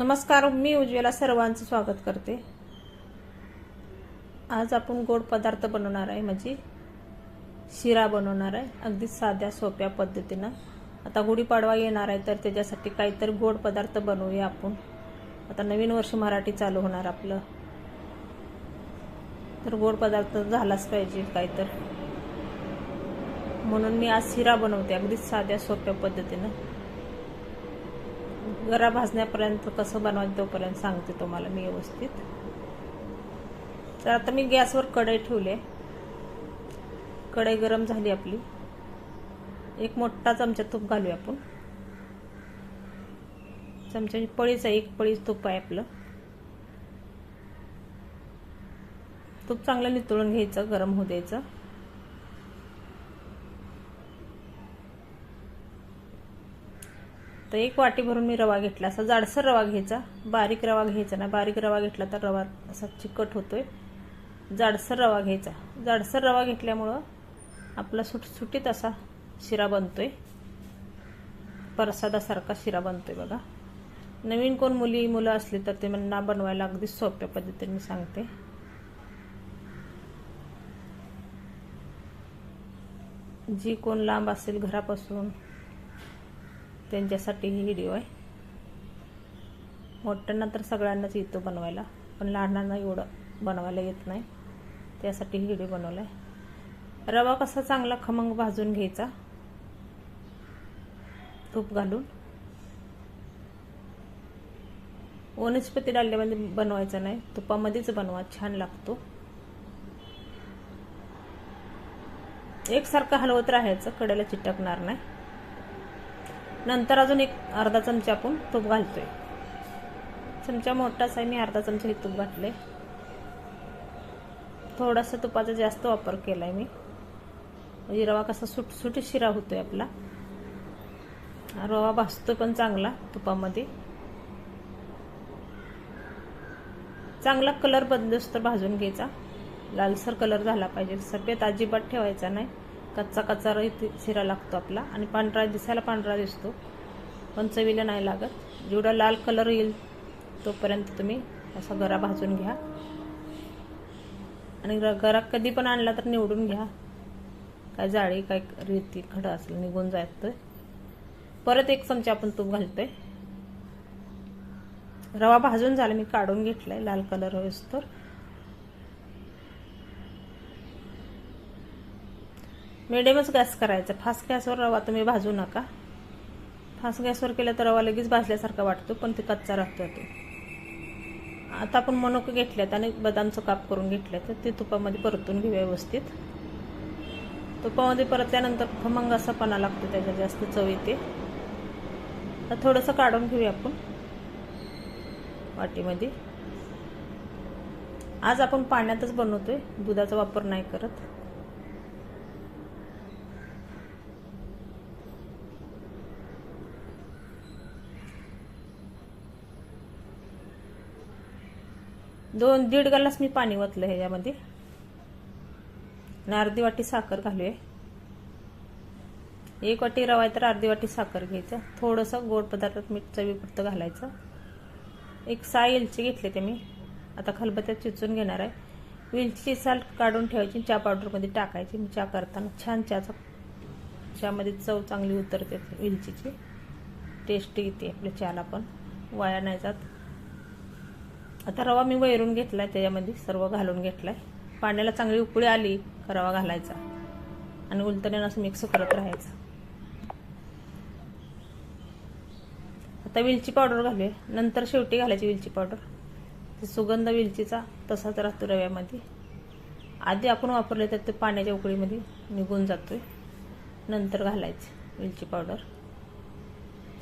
नमस्कार मी उज्ज्वला सर्वांचं स्वागत करते. आज आपण गोड पदार्थ बनवणार आहे म्हणजे शिरा बनवणार आहे. अगदी साध्या सोप्या पद्धतीनं. आता गुढीपाडवा येणार आहे तर त्याच्यासाठी काहीतरी गोड पदार्थ बनवूया आपण. आता नवीन वर्ष मराठी चालू होणार आपलं. तर गोड पदार्थ झालाच पाहिजे काहीतर. म्हणून मी आज शिरा बनवते अगदी साध्या सोप्या पद्धतीनं. गरा भाजण्यापर्यंत कसं बनवायचं तोपर्यंत सांगते तुम्हाला मी व्यवस्थित. तर आता मी गॅसवर कढई ठेवले कढई गरम झाली आपली. एक मोठा चमचा तूप घालूया आपण. चमच्याची पळीच आहे एक पळीच तूप आहे आपलं. तूप चांगलं नितळून घ्यायचं गरम होऊ द्यायचं. तर एक वाटी भरून मी रवा घेतला. असा जाडसर रवा घ्यायचा. बारीक रवा घ्यायचा ना बारीक रवा घेतला तर रवा असा चिकट होतोय. जाडसर रवा घ्यायचा. जाडसर रवा घेतल्यामुळं आपला सुटसुटीत असा शिरा बनतोय. प्रसादासारखा शिरा बनतोय बघा. नवीन कोण मुली मुलं असली तर ते ना बनवायला अगदी सोप्या पद्धतीने सांगते. जी कोण लांब असेल घरापासून त्यांच्यासाठी ही व्हिडिओ आहे. मोठ्यांना तर सगळ्यांनाच येतो बनवायला पण लहानांना एवढं बनवायला येत नाही. त्यासाठी ही व्हिडिओ बनवला आहे रवा कसा चांगला खमंग भाजून घ्यायचा? तूप घालून. वनस्पती डालल्यामध्ये बनवायचा नाही तुपामध्येच बनवा छान लागतो. एकसारखं हलवत राहायचं कडेला चिटकणार नाही. नंतर अजून एक अर्धा चमचा आपण तूप घालतोय. चमचा मोठाच आहे मी अर्धा चमचा हे तूप घातले थोडासा तुपाचा जास्त वापर केलाय मी. म्हणजे रवा कसा सुटसुट शिरा होतोय आपला. रवा भासतो पण चांगला तुपामध्ये. चांगला कलर बदलस तर भाजून घ्यायचा. लालसर कलर झाला पाहिजे. सफेद अजिबात ठेवायचा नाही. कच्चा कच्चा शिरा लागतो आपला. आणि पांढरा दिसायला पांढरा दिसतो. पण चवीला नाही लागत. जेवढा लाल कलर येईल तोपर्यंत तुम्ही असा गरा भाजून घ्या. आणि गरा कधी पण आणला तर निवडून घ्या. काय जाळी काय रेती खडं असेल निघून जायचं परत एक चमचा आपण तूप घालतोय. रवा भाजून झाला मी काढून घेतलाय. लाल कलर तर. म्हणजे मिडियमच गॅस करायचा. फास्ट गॅसवर रवा तुम्ही भाजू नका. फास्ट गॅसवर केलं तर रवा लगेच भाजल्यासारखा वाटतो पण ते कच्चा राहतो तो. आता आपण मनुक घेतल्यात आणि बदामचं काप करून घेतलं तर ते तुपामध्ये परतून घेऊया व्यवस्थित. तुपामध्ये परतल्यानंतर खमंग असा पणा लागतो त्याच्यात जास्त चव येते. तर थोडंसं काढून घेऊया आपण वाटीमध्ये. आज आपण पाण्यातच बनवतोय दुधाचा वापर नाही करत. दोन दीड ग्लास मी पाणी ओतलं ह्याच्यामध्ये. आणि अर्धी वाटी साखर घालूया. एक वाटी रवा तर अर्धी वाटी साखर घ्यायचं. थोडंसं गोड पदार्थात मीठ चवीपुरतं घालायचं. एक सहा वेलची घेतली ते मी. आता खलबत्यात चिचून घेणार आहे. वेलची साल काढून ठेवायची चहा पावडरमध्ये टाकायची. मी चहा करताना छान चहाचा चहामध्ये चव चांगली उतरते वेलचीची टेस्ट येते आपल्या चहाला पण. वाया नाही जात. आता रवा मी वैरून घेतलाय त्याच्यामध्ये सर्व घालून घेतलाय. पाण्याला चांगली उकळी आली का रवा घालायचा. आणि उलटण्यानं असं मिक्स करत राहायचं. आता वेलची पावडर घालूया. नंतर शेवटी घालायची वेलची पावडर. ते सुगंध वेलचीचा तसाच राहतो रव्यामध्ये. आधी आपण वापरले तर ते पाण्याच्या उकळीमध्ये निघून जातोय. नंतर घालायचं वेलची पावडर.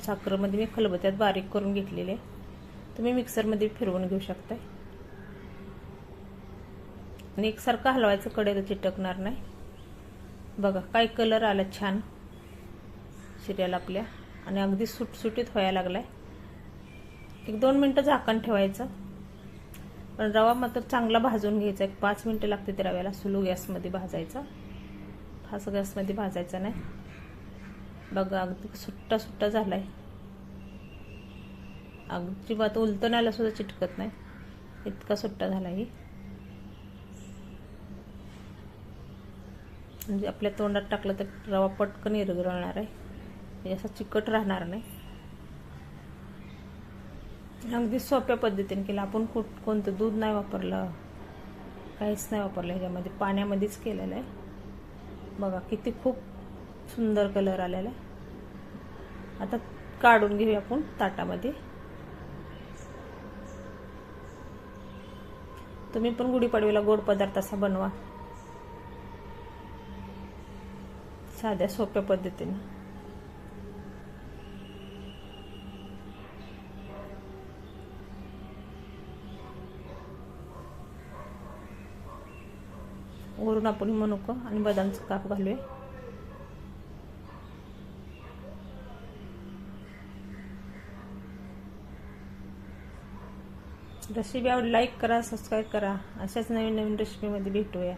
साखरमध्ये मी खलबत्यात बारीक करून घेतलेले तुम्ही मिक्सरमध्ये फिरवून घेऊ शकताय. आणि एकसारखं हलवायचं कडेला चिटकणार नाही. बघा काय कलर आला छान. शिऱ्याला आपल्या. आणि अगदी सुटसुटीत व्हायला लागलाय. एक दोन मिनटं झाकण ठेवायचं. पण रवा मात्र चांगला भाजून घ्यायचा. एक पाच मिनटं लागते ते रव्याला सुलू गॅसमध्ये भाजायचा. फास गॅसमध्ये भाजायचा नाही. बघा अगदी सुट्टा सुट्टा झालाय. अजिबात उलतण्याला सुद्धा चिटकत नाही. इतका सुट्टा झाला ही. म्हणजे आपल्या तोंडात टाकलं तर रवा पटकन इरगळणार आहे. म्हणजे असा चिकट राहणार नाही. अगदी सोप्या पद्धतीने केलं. आपण कुठ कोणतं दूध नाही वापरलं काहीच नाही वापरलं ह्याच्यामध्ये. पाण्यामध्येच केलेलं आहे. बघा किती खूप सुंदर कलर आलेला आहे. आता काढून घेऊया आपण ताटामध्ये. तुम्ही पण गुढीपाडवीला गोड पदार्थ असा बनवा. साध्या सोप्या पद्धतीने. वरून आपण मनुक आणि बदामचं काप घालूया. रेसिपी आवड लाईक करा सबस्क्राईब करा अशाच नवीन नवीन रेसिपीमध्ये भेटूया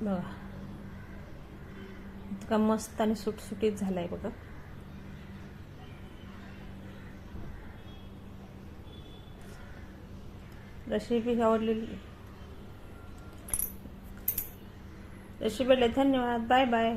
बघा इतका मस्त आणि सुटसुटीत झालाय बघा रेसिपी आवडलेली रेसिपीला धन्यवाद बाय बाय